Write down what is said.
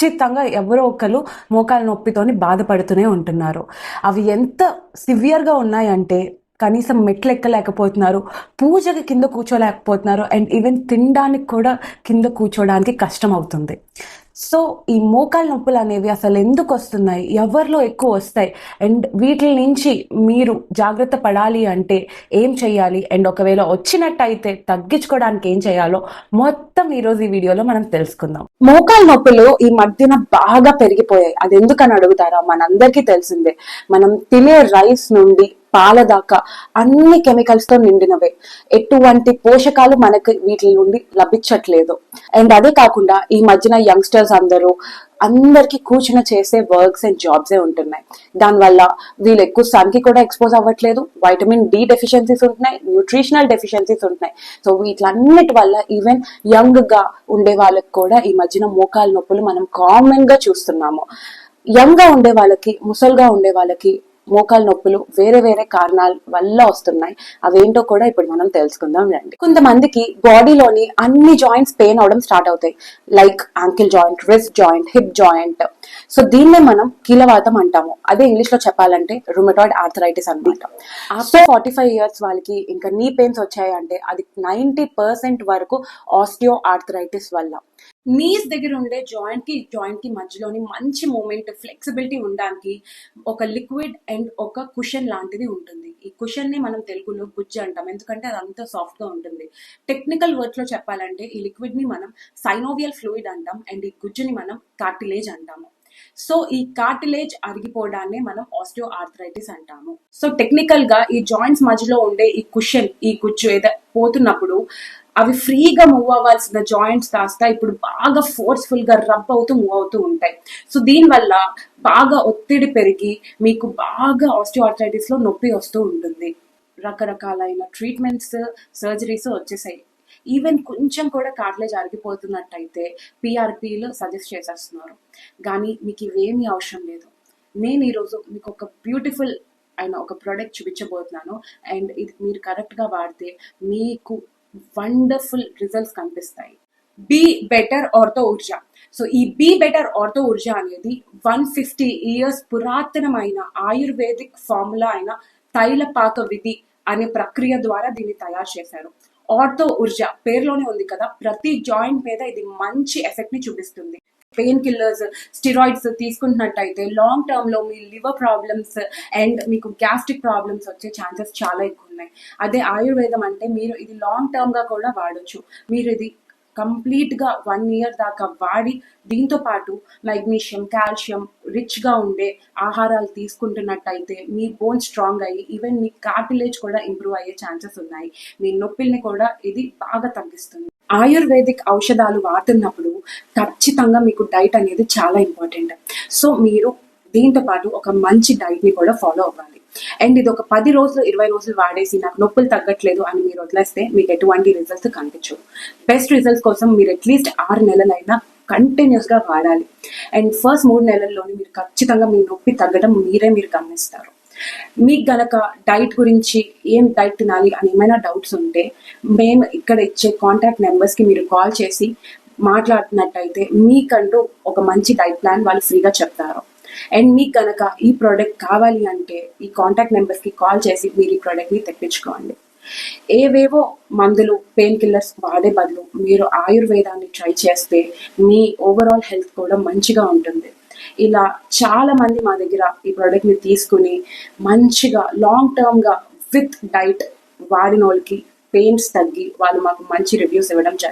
ఖచ్చితంగా ఎవరో ఒకరు మోకాల నొప్పితోని బాధపడుతూనే ఉంటున్నారు. అవి ఎంత సివియర్గా ఉన్నాయంటే కనీసం మెట్లు ఎక్కలేకపోతున్నారు పూజకి కింద కూర్చోలేకపోతున్నారు అండ్ ఈవెన్ తినడానికి కూడా కింద కూర్చోడానికి కష్టం అవుతుంది సో ఈ మోకాల నొప్పులు అనేవి అసలు ఎందుకు వస్తున్నాయి? ఎవరిలో ఎక్కువ వస్తాయి? అండ్ వీటి నుంచి మీరు జాగ్రత్త పడాలి అంటే ఏం చేయాలి అండ్ ఒకవేళ వచ్చినట్టయితే తగ్గించుకోవడానికి ఏం చేయాలో మొత్తం ఈరోజు ఈ వీడియోలో మనం తెలుసుకుందాం. మోకాల నొప్పులు ఈ మధ్యన బాగా పెరిగిపోయాయి. అది ఎందుకని అడుగుతారా మనందరికీ తెలిసిందే. మనం తినే రైస్ నుండి పాల దాకా అన్ని కెమికల్స్తో నిండినవే. ఎటువంటి పోషకాలు మనకి వీటి నుండి లభించట్లేదు. అండ్ అదే కాకుండా ఈ మధ్యన యంగ్స్టర్స్ అందరూ అందరికి కూర్చుని చేసే వర్క్స్ అండ్ జాబ్స్ ఉంటున్నాయి. దానివల్ల వీళ్ళు ఎక్కువ సన్కి కూడా ఎక్స్పోజ్ అవ్వట్లేదు. వైటమిన్ డి డెఫిషియన్సీస్ ఉంటున్నాయి. న్యూట్రిషనల్ డెఫిషియన్సీస్ ఉంటున్నాయి. సో వీటిలన్నిటి వల్ల ఈవెన్ యంగ్గా ఉండే వాళ్ళకి కూడా ఈ మధ్యన మోకాలు నొప్పులు మనం కామన్గా చూస్తున్నాము. యంగ్గా ఉండే వాళ్ళకి ముసల్గా ఉండే వాళ్ళకి మోకాలు నొప్పులు వేరే వేరే కారణాల వల్ల వస్తున్నాయి. అవేంటో కూడా ఇప్పుడు మనం తెలుసుకుందాం రండి. కొంతమందికి బాడీలోని అన్ని జాయింట్స్ పెయిన్ అవడం స్టార్ట్ అవుతాయి. Like ankle joint wrist joint hip joint so దీన్నే మనం కీలవాతం అంటాము. అదే ఇంగ్లీష్లో చెప్పాలంటే రుమటాయిడ్ ఆర్థరైటిస్ అనమాట ఆఫ్టర్ ఫార్టీ ఫైవ్ ఇయర్స్ వాళ్ళకి ఇంకా నీ పెయిన్స్ వచ్చాయంటే అది నైన్టీ పర్సెంట్ వరకు ఆస్టియో ఆర్థరైటిస్ వల్ల. నీస్ దగ్గర ఉండే జాయింట్కి జాయింట్కి మధ్యలోని మంచి మూమెంట్ ఫ్లెక్సిబిలిటీ ఉండడానికి ఒక లిక్విడ్ అండ్ ఒక కుషన్ లాంటిది ఉంటుంది. ఈ కుషన్ని మనం తెలుగులో గుజ్జు అంటాం. ఎందుకంటే అది అంత సాఫ్ట్గా ఉంటుంది. టెక్నికల్ వర్డ్స్లో చెప్పాలంటే ఈ లిక్విడ్ని మనం సైనోవియల్ ఫ్లూయిడ్ అంటాం అండ్ ఈ గుజ్జుని మనం కార్టిలేజ్ అంటాము. సో ఈ కార్టిలేజ్ అరిగిపోవడాన్ని మనం ఆస్టియో ఆర్థరైటిస్ అంటాము. సో టెక్నికల్గా ఈ జాయింట్స్ మధ్యలో ఉండే ఈ కుషన్ ఈ గుజ్జు ఏదో పోతున్నప్పుడు అవి ఫ్రీగా మూవ్ అవ్వాల్సిన జాయింట్స్ కాస్త ఇప్పుడు బాగా ఫోర్స్ఫుల్గా రబ్ అవుతూ మూవ్ అవుతూ ఉంటాయి. సో దీనివల్ల బాగా ఒత్తిడి పెరిగి మీకు బాగా ఆస్టియోఆర్థరైటిస్లో నొప్పి వస్తూ ఉంటుంది. రకరకాలైన ట్రీట్మెంట్స్ సర్జరీస్ వచ్చేసాయి. ఈవెన్ కొంచెం కూడా కార్టిలేజ్ అరిగిపోతున్నట్టయితే పిఆర్పీలు సజెస్ట్ చేసేస్తున్నారు. కానీ మీకు ఇవేమీ అవసరం లేదు. నేను ఈరోజు మీకు ఒక బ్యూటిఫుల్ అయిన ఒక ప్రోడక్ట్ చూపించబోతున్నాను. అండ్ ఇది మీరు కరెక్ట్గా వాడితే మీకు వండర్ఫుల్ రిజల్ట్స్ కనిపిస్తాయి. Be better ortho Urja. So ఈ బీ బెటర్ ఆర్థో ఊర్జా అనేది వన్ ఫిఫ్టీ ఇయర్స్ పురాతనమైన ఆయుర్వేదిక్ ఫార్ములా అయిన తైలపాక విధి అనే ప్రక్రియ ద్వారా దీన్ని తయారు చేశారు. ఆర్థో ఊర్జ పేరులోనే ఉంది కదా ప్రతి జాయింట్ మీద ఇది మంచి ఎఫెక్ట్ని చూపిస్తుంది. పెయిన్ కిల్లర్స్ స్టిరాయిడ్స్ తీసుకుంటున్నట్టయితే లాంగ్ టర్మ్లో మీ లివర్ ప్రాబ్లమ్స్ అండ్ మీకు గ్యాస్ట్రిక్ ప్రాబ్లమ్స్ వచ్చే ఛాన్సెస్ చాలా ఎక్కువ ఉన్నాయి అదే ఆయుర్వేదం అంటే మీరు ఇది లాంగ్ టర్మ్గా కూడా వాడొచ్చు. మీరు ఇది కంప్లీట్గా వన్ ఇయర్ దాకా వాడి దీంతో పాటు మెగ్నీషియం కాల్షియం రిచ్గా ఉండే ఆహారాలు తీసుకుంటున్నట్టయితే మీ బోన్ స్ట్రాంగ్ అయ్యి ఈవెన్ మీ కార్టిలేజ్ కూడా ఇంప్రూవ్ అయ్యే ఛాన్సెస్ ఉన్నాయి. మీ నొప్పిల్ని కూడా ఇది బాగా తగ్గిస్తుంది. ఆయుర్వేదిక్ ఔషధాలు వాడుతున్నప్పుడు ఖచ్చితంగా మీకు డైట్ అనేది చాలా ఇంపార్టెంట్. సో మీరు దీంతో పాటు ఒక మంచి డైట్ని కూడా ఫాలో అవ్వాలి. అండ్ ఇది ఒక పది రోజులు ఇరవై రోజులు వాడేసి నాకు నొప్పులు తగ్గట్లేదు అని మీరు వదిలేస్తే మీకు ఎటువంటి రిజల్ట్స్ కనిపించవు. బెస్ట్ రిజల్ట్స్ కోసం మీరు అట్లీస్ట్ ఆరు నెలలైనా కంటిన్యూస్గా వాడాలి. అండ్ ఫస్ట్ మూడు నెలల్లోనే మీరు ఖచ్చితంగా మీ నొప్పి తగ్గడం మీరే మీరు గమనిస్తారు. మీకు గనక డైట్ గురించి ఏం డైట్ తినాలి అని ఏమైనా డౌట్స్ ఉంటే మేము ఇక్కడ ఇచ్చే కాంటాక్ట్ నెంబర్స్కి మీరు కాల్ చేసి మాట్లాడినట్టయితే మీకంటూ ఒక మంచి డైట్ ప్లాన్ వాళ్ళు ఫ్రీగా చెప్తారు. అండ్ మీకు కనుక ఈ ప్రోడక్ట్ కావాలి అంటే ఈ కాంటాక్ట్ నెంబర్స్కి కాల్ చేసి మీరు ఈ ప్రోడక్ట్ని తెప్పించుకోండి. ఏవేవో మందులు పెయిన్ కిల్లర్స్ వాడే బదులు మీరు ఆయుర్వేదాన్ని ట్రై చేస్తే మీ ఓవరాల్ హెల్త్ కూడా మంచిగా ఉంటుంది. ఇలా చాలా మంది మా దగ్గర ఈ ప్రోడక్ట్ని తీసుకుని మంచిగా లాంగ్ టర్మ్గా విత్ డైట్ వాడిన వాళ్ళకి పెయిన్స్ తగ్గి వాళ్ళు మాకు మంచి రివ్యూస్ ఇవ్వడం జరిగింది